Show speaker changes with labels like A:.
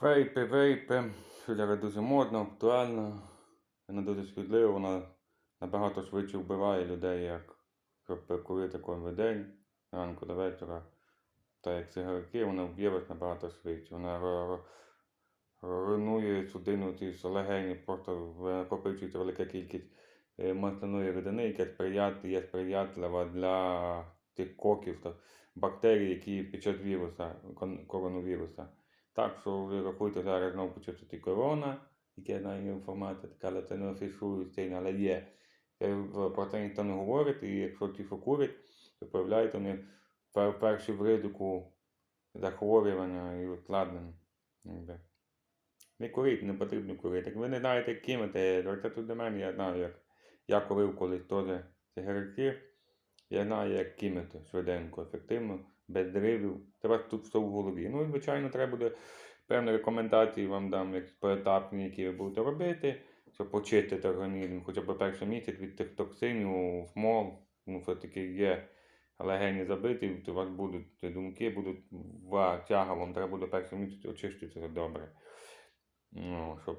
A: Вейпи, вейпи, зараз дуже модно, актуально, воно дуже шкідливо, воно набагато швидше вбиває людей, як щоб прикурити кожен день, зранку до вечора. Та як цигарки, воно вб'є набагато швидше. Вона руйнує судину, ті легені, просто накопичується велика кількість е, масляної рідини, яка є сприятлива для тих коків та бактерій, які під час віруса, коронавіруса. Так що ви рахуйте, зараз знову почався корона, яке знаю інформація, така, але це не сильно, але є. Це, Про це ніхто не говорить, і якщо ті, що курять, то появляють вони пер- перші в ризику захворювання і ускладнень. Якби. Не куріть, не потрібно курити. Як ви не знаєте, як кинути, звертайтесь до мене, я знаю, як я курив колись теж цигарки. Я знаю, як кинути швиденько, ефективно, без дривів. Треба тут все в голові. Ну і, звичайно, треба буде певні рекомендації вам дам, як поетапні, які ви будете робити, щоб почистити організм, хоча б перший місяць від тих токсинів, смол, ну все-таки є легені забиті, у вас будуть думки, будуть тяга, вам треба буде перший місяць очиститися добре. Ну, щоб